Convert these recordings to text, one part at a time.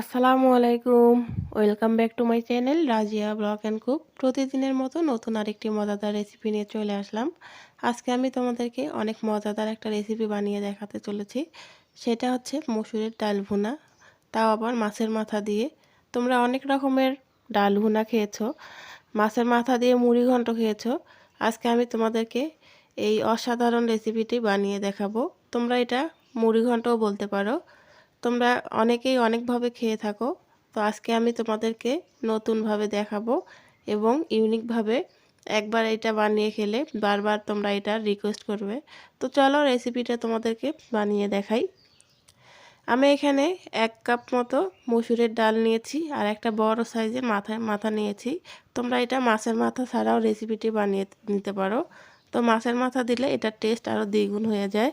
আসসালামু আলাইকুম। Welcome back to my channel Razia blog and cook প্রতিদিনের মতো নতুন আরেকটি মজাদার রেসিপি নিয়ে চলে আসলাম। আজকে আমি তোমাদেরকে অনেক মজাদার একটা রেসিপি বানিয়ে দেখাতে চলেছি। সেটা হচ্ছে মসুরের ডাল ভুনা। তাও আবার মাছের মাথা দিয়ে। তোমরা অনেক রকমের ডাল ভুনা খেয়েছো, মাছের মাথা দিয়ে মুড়ি ঘন্ট খেয়েছো। আজকে আমি তোমাদেরকে এই অসাধারণ রেসিপিটি বানিয়ে দেখাবো। তোমরা এটা মুড়ি ঘন্টও বলতে পারো। তোমরা অনেকেই অনেকভাবে খেয়ে থাকো। তো আজকে আমি তোমাদেরকে নতুনভাবে দেখাবো এবং ইউনিকভাবে একবার এটা বানিয়ে খেলে বারবার তোমরা এটা রিকোয়েস্ট করবে। তো চলো রেসিপিটা তোমাদেরকে বানিয়ে দেখাই। আমি এখানে এক কাপ মতো মসুরের ডাল নিয়েছি আর একটা বড় সাইজের মাথায় মাথা নিয়েছি। তোমরা এটা মাছের মাথা ছাড়াও রেসিপিটি বানিয়ে নিতে পারো। তো মাছের মাথা দিলে এটার টেস্ট আরও দ্বিগুণ হয়ে যায়।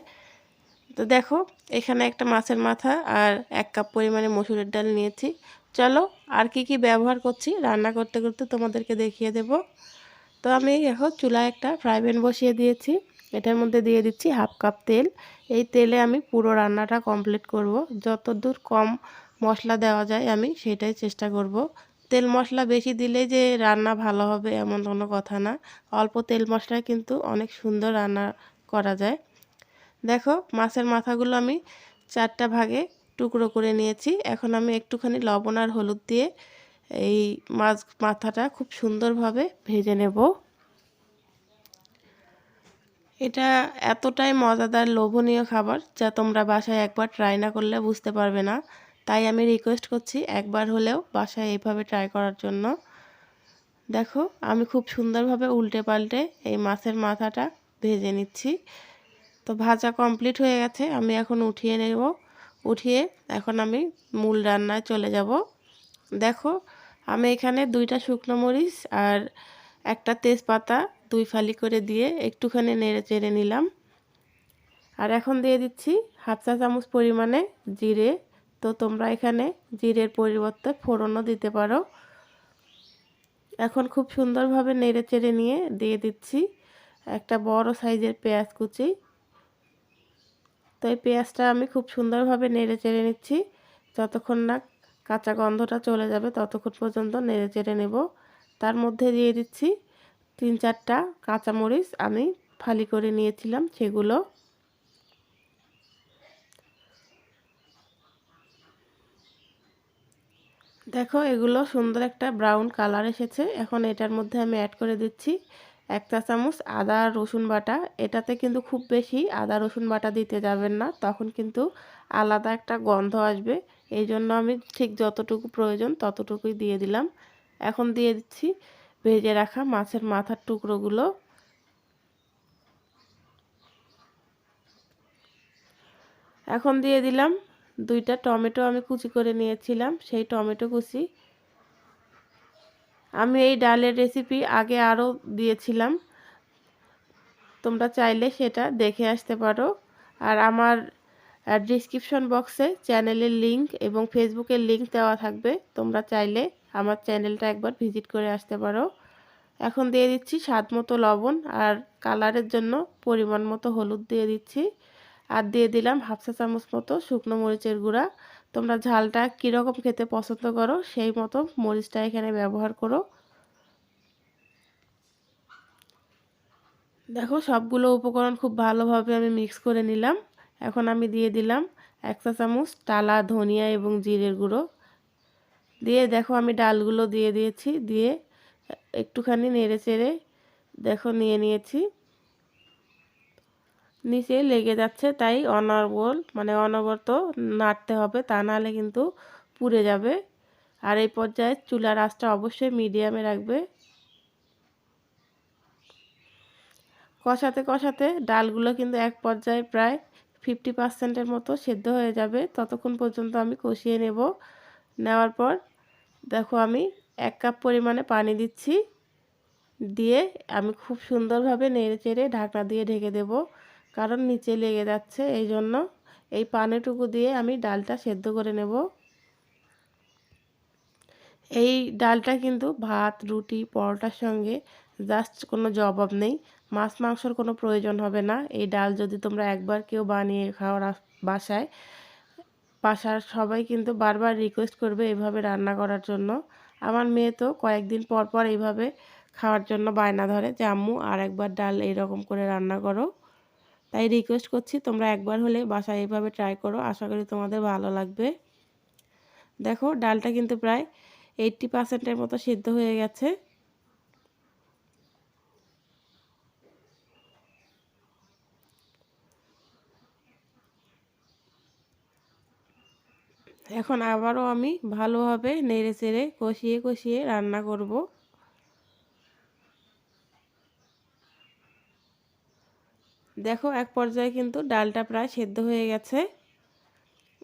তো দেখো, এখানে একটা মাছের মাথা আর এক কাপ পরিমাণে মসুরের ডাল নিয়েছি। চলো, আর কি কি ব্যবহার করছি রান্না করতে করতে তোমাদেরকে দেখিয়ে দেব। তো আমি এখন চুলায় একটা ফ্রাই প্যান বসিয়ে দিয়েছি। এটার মধ্যে দিয়ে দিচ্ছি হাফ কাপ তেল। এই তেলে আমি পুরো রান্নাটা কমপ্লিট করব। যত দূর কম মশলা দেওয়া যায় আমি সেটাই চেষ্টা করব। তেল মশলা বেশি দিলে যে রান্না ভালো হবে এমন কোনো কথা না। অল্প তেল মশলায় কিন্তু অনেক সুন্দর রান্না করা যায়। দেখো মাছের মাথাগুলো আমি চারটা ভাগে টুকরো করে নিয়েছি। এখন আমি একটুখানি লবণ আর হলুদ দিয়ে এই মাছ, মাথাটা খুব সুন্দরভাবে ভেজে নেব। এটা এতটাই মজাদার, লোভনীয় খাবার যা তোমরা বাসায় একবার ট্রাই না করলে বুঝতে পারবে না। তাই আমি রিকোয়েস্ট করছি একবার হলেও বাসায় এইভাবে ট্রাই করার জন্য। দেখো আমি খুব সুন্দরভাবে উল্টে পাল্টে এই মাছের মাথাটা ভেজে নিচ্ছি। তো ভাজা কমপ্লিট হয়ে গেছে, আমি এখন উঠিয়ে নেব। উঠিয়ে এখন আমি মূল রান্নায় চলে যাব। দেখো, আমি এখানে দুইটা শুকনো মরিচ আর একটা তেজপাতা দুই ফালি করে দিয়ে একটুখানি নেড়ে চেড়ে নিলাম। আর এখন দিয়ে দিচ্ছি হাফ চা চামচ পরিমাণে জিরে। তো তোমরা এখানে জিরের পরিবর্তে ফোড়নও দিতে পারো। এখন খুব সুন্দরভাবে নেড়ে চেড়ে নিয়ে দিয়ে দিচ্ছি একটা বড় সাইজের পেঁয়াজ কুচি। তো এই পেঁয়াজটা আমি খুব সুন্দরভাবে নেড়ে চেড়ে নিচ্ছি। যতক্ষণ না কাঁচা গন্ধটা চলে যাবে, ততক্ষণ পর্যন্ত নেড়ে চেড়ে নেব। তার মধ্যে দিয়ে দিচ্ছি তিন চারটা কাঁচামরিচ আমি ফালি করে নিয়েছিলাম সেগুলো। দেখো এগুলো সুন্দর একটা ব্রাউন কালার এসেছে। এখন এটার মধ্যে আমি অ্যাড করে দিচ্ছি এক চা চামচ আদা, রসুন বাটা। এটাতে কিন্তু খুব বেশি আদা, রসুন বাটা দিতে যাবেন না। তখন কিন্তু আলাদা একটা গন্ধ আসবে। এই জন্য আমি ঠিক যতটুকু প্রয়োজন ততটুকুই দিয়ে দিলাম। এখন দিয়ে দিচ্ছি ভেজে রাখা মাছের মাথার টুকরোগুলো। এখন দিয়ে দিলাম দুইটা টমেটো আমি কুচি করে নিয়েছিলাম। সেই টমেটো কুচি আমি এই ডালের রেসিপি আগে আরও দিয়েছিলাম। তোমরা চাইলে সেটা দেখে আসতে পারো। আর আমার ডিসক্রিপশন বক্সে চ্যানেলের লিংক এবং ফেসবুকের লিংক দেওয়া থাকবে। তোমরা চাইলে আমার চ্যানেলটা একবার ভিজিট করে আসতে পারো। এখন দিয়ে দিচ্ছি স্বাদ মতো লবণ আর কালারের জন্য পরিমাণ মতো হলুদ দিয়ে দিচ্ছি। আর দিয়ে দিলাম হাফসা চামচ মতো শুকনো মরিচের গুঁড়া। তোমরা ঝালটা কীরকম খেতে পছন্দ করো, সেই মতো মরিচটা এখানে ব্যবহার করো। দেখো সবগুলো উপকরণ খুব ভালোভাবে আমি মিক্স করে নিলাম। এখন আমি দিয়ে দিলাম এক চা চামচ টালা ধনিয়া এবং জিরের গুঁড়ো। দিয়ে দেখো আমি ডালগুলো দিয়ে দিয়েছি, দিয়ে একটুখানি নেড়ে চেড়ে দেখো নিয়ে নিয়েছি। নিচে লেগে যাচ্ছে, তাই অনর্বল মানে অনবরত নাড়তে হবে, তা নাহলে কিন্তু পুড়ে যাবে। আর এই পর্যায়ে চুলার আঁচটা অবশ্যই মিডিয়ামে রাখবে। কষাতে কষাতে ডালগুলো কিন্তু এক পর্যায়ে প্রায় ফিফটি পার্সেন্টের মতো সেদ্ধ হয়ে যাবে। ততক্ষণ পর্যন্ত আমি কষিয়ে নেব। নেওয়ার পর দেখো আমি এক কাপ পরিমাণে পানি দিচ্ছি। দিয়ে আমি খুব সুন্দরভাবে নেড়ে চেড়ে ঢাকনা দিয়ে ঢেকে দেব। কারণ নিচে লেগে যাচ্ছে, এই জন্য এই পানিটুকু দিয়ে আমি ডালটা সেদ্ধ করে নেব। এই ডালটা কিন্তু ভাত, রুটি, পরোটার সঙ্গে জাস্ট কোনো জবাব নেই। মাছ, মাংসর কোনো প্রয়োজন হবে না। এই ডাল যদি তোমরা একবার কেউ বানিয়ে খাও বাসায়, বাসার সবাই কিন্তু বারবার রিকোয়েস্ট করবে এইভাবে রান্না করার জন্য। আমার মেয়ে তো কয়েকদিন পর পর এইভাবে খাওয়ার জন্য বায়না ধরে যে, আম্মু আর একবার ডাল এইরকম করে রান্না করো। তাই রিকোয়েস্ট করছি তোমরা একবার হলে বাসায় এইভাবে ট্রাই করো। আশা করি তোমাদের ভালো লাগবে। দেখো, ডালটা কিন্তু প্রায় এইটটি পার্সেন্টের মতো সিদ্ধ হয়ে গেছে। এখন আবারও আমি ভালোভাবে নেড়ে চেড়ে কষিয়ে কষিয়ে রান্না করব। দেখো, এক পর্যায়ে কিন্তু ডালটা প্রায় সেদ্ধ হয়ে গেছে।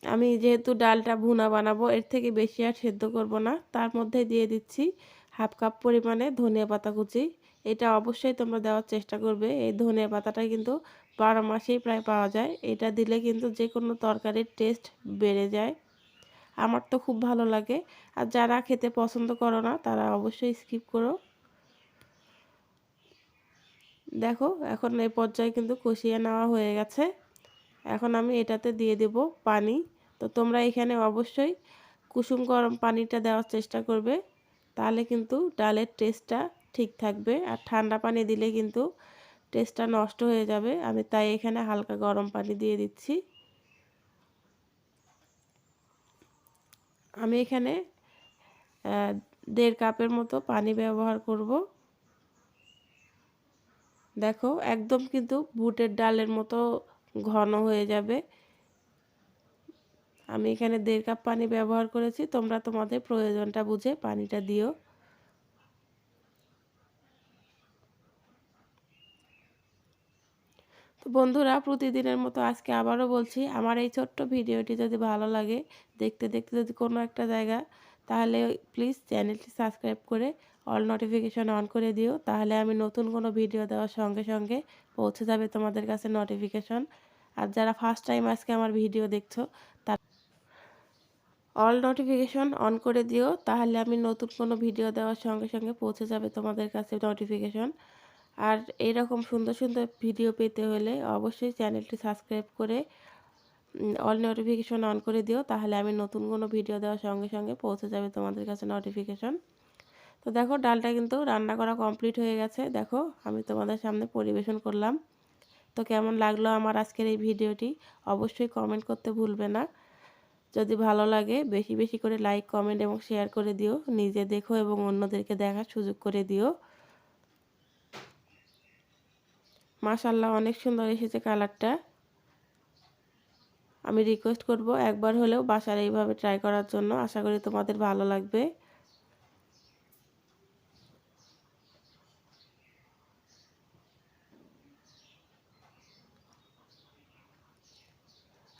আমি যেহেতু ডালটা ভুনা বানাবো, এর থেকে বেশি আর সেদ্ধ করব না। তার মধ্যে দিয়ে দিচ্ছি হাফ কাপ পরিমাণে ধনিয়া পাতা কুচি। এটা অবশ্যই তোমরা দেওয়ার চেষ্টা করবে। এই ধনিয়া পাতাটা কিন্তু বারো মাসেই প্রায় পাওয়া যায়। এটা দিলে কিন্তু যে কোনো তরকারির টেস্ট বেড়ে যায়। আমার তো খুব ভালো লাগে। আর যারা খেতে পছন্দ করো না, তারা অবশ্যই স্কিপ করো। দেখো, এখন এই পর্যায়ে কিন্তু কষিয়ে নেওয়া হয়ে গেছে। এখন আমি এটাতে দিয়ে দেব পানি। তো তোমরা এখানে অবশ্যই কুসুম গরম পানিটা দেওয়ার চেষ্টা করবে। তাহলে কিন্তু ডালের টেস্টটা ঠিক থাকবে। আর ঠান্ডা পানি দিলে কিন্তু টেস্টটা নষ্ট হয়ে যাবে। আমি তাই এখানে হালকা গরম পানি দিয়ে দিচ্ছি। আমি এখানে দেড় কাপের মতো পানি ব্যবহার করব। দেখো, একদম কিন্তু বুটের ডালের মতো ঘন হয়ে যাবে। আমি এখানে দেড় কাপ পানি ব্যবহার করেছি, তোমরা তোমাদের প্রয়োজনটা বুঝে পানিটা দিও। তো বন্ধুরা, প্রতিদিনের মতো আজকে আবারও বলছি, আমার এই ছোট্ট ভিডিওটি যদি ভালো লাগে, দেখতে দেখতে যদি কোনো একটা জায়গা, তাহলে প্লিজ চ্যানেলটি সাবস্ক্রাইব করে অল নোটিফিকেশন অন করে দিও, তাহলে আমি নতুন কোনো ভিডিও দেওয়ার সঙ্গে সঙ্গে পৌঁছে যাবে তোমাদের কাছে নোটিফিকেশন আর যারা ফার্স্ট টাইম আজকে আমার ভিডিও দেখছ তার অল নোটিফিকেশন অন করে দিও, তাহলে আমি নতুন কোনো ভিডিও দেওয়ার সঙ্গে সঙ্গে পৌঁছে যাবে তোমাদের কাছে নোটিফিকেশন আর এইরকম সুন্দর সুন্দর ভিডিও পেতে হলে অবশ্যই চ্যানেলটি সাবস্ক্রাইব করে অল নোটিফিকেশন অন করে দিও, তাহলে আমি নতুন কোনো ভিডিও দেওয়ার সঙ্গে সঙ্গে পৌঁছে যাবে তোমাদের কাছে নোটিফিকেশন তো দেখো ডালটা কিন্তু রান্না করা কমপ্লিট হয়ে গেছে। দেখো আমি তোমাদের সামনে পরিবেশন করলাম। তো কেমন লাগল আমার আজকের এই ভিডিওটি? অবশ্যই কমেন্ট করতে ভুলবে না। যদি ভালো লাগে, বেশি বেশি করে লাইক কমেন্ট এবং শেয়ার করে দিও। নিজে দেখো এবং অন্যদেরকে দেখার সুযোগ করে দিও। মাশাল্লাহ অনেক সুন্দর এসেছে কালারটা। আমি রিকোয়েস্ট করব একবার হলেও বাসার এইভাবে ট্রাই করার জন্য। আশা করি তোমাদের ভালো লাগবে।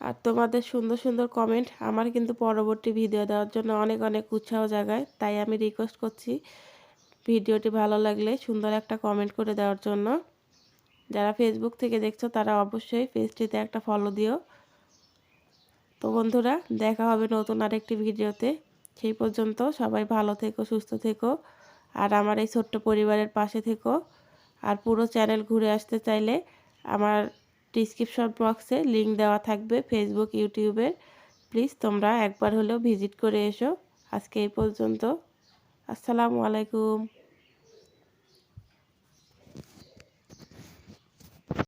আর তোমাদের সুন্দর সুন্দর কমেন্ট আমার কিন্তু পরবর্তী ভিডিও দেওয়ার জন্য অনেক অনেক উৎসাহ জাগায়, তাই আমি রিকোয়েস্ট করছি ভিডিওটি ভালো লাগলে সুন্দর একটা কমেন্ট করে দেওয়ার জন্য। যারা ফেসবুক থেকে দেখছ, তারা অবশ্যই পেজটিতে একটা ফলো দিও। তো বন্ধুরা, দেখা হবে নতুন আরেকটি ভিডিওতে সেই পর্যন্ত সবাই ভালো থেকো, সুস্থ থেকো। আর আমার এই ছোট্ট পরিবারের পাশে থেকো। আর পুরো চ্যানেল ঘুরে আসতে চাইলে আমার ডিসক্রিপশন বক্সে লিঙ্ক দেওয়া থাকবে ফেসবুক ইউটিউবের প্লিজ তোমরা একবার হলেও ভিজিট করে এসো। আজকে এই পর্যন্ত। আসসালামু আলাইকুম।